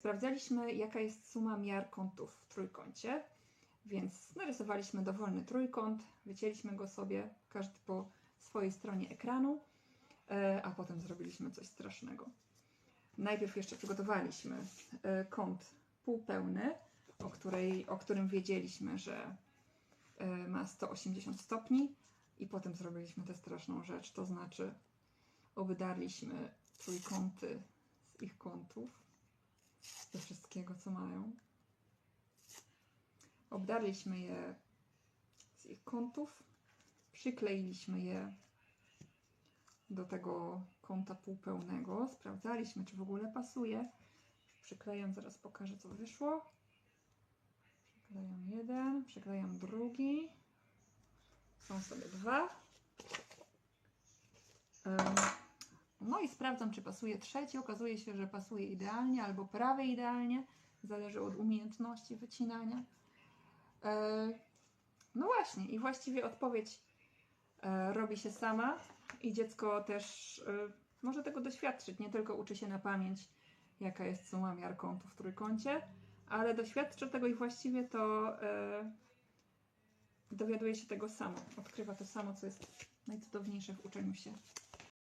Sprawdzaliśmy, jaka jest suma miar kątów w trójkącie, więc narysowaliśmy dowolny trójkąt, wycięliśmy go sobie, każdy po swojej stronie ekranu, e, a potem zrobiliśmy coś strasznego. Najpierw jeszcze przygotowaliśmy e, kąt półpełny, o, której, o którym wiedzieliśmy, że e, ma 180 stopni i potem zrobiliśmy tę straszną rzecz, to znaczy obdarliśmy trójkąty z ich kątów, ze wszystkiego, co mają. Obdarliśmy je z ich kątów, przykleiliśmy je do tego kąta półpełnego, sprawdzaliśmy, czy w ogóle pasuje. Przyklejam, zaraz pokażę, co wyszło. Przyklejam jeden, przyklejam drugi. Są sobie dwa. I sprawdzam, czy pasuje trzeci. Okazuje się, że pasuje idealnie albo prawie idealnie. Zależy od umiejętności wycinania. E, No właśnie, i właściwie odpowiedź e, robi się sama i dziecko też e, może tego doświadczyć. Nie tylko uczy się na pamięć, jaka jest suma miar kątów w trójkącie, ale doświadczy tego i właściwie to dowiaduje się tego samo. Odkrywa to samo, co jest najcudowniejsze w uczeniu się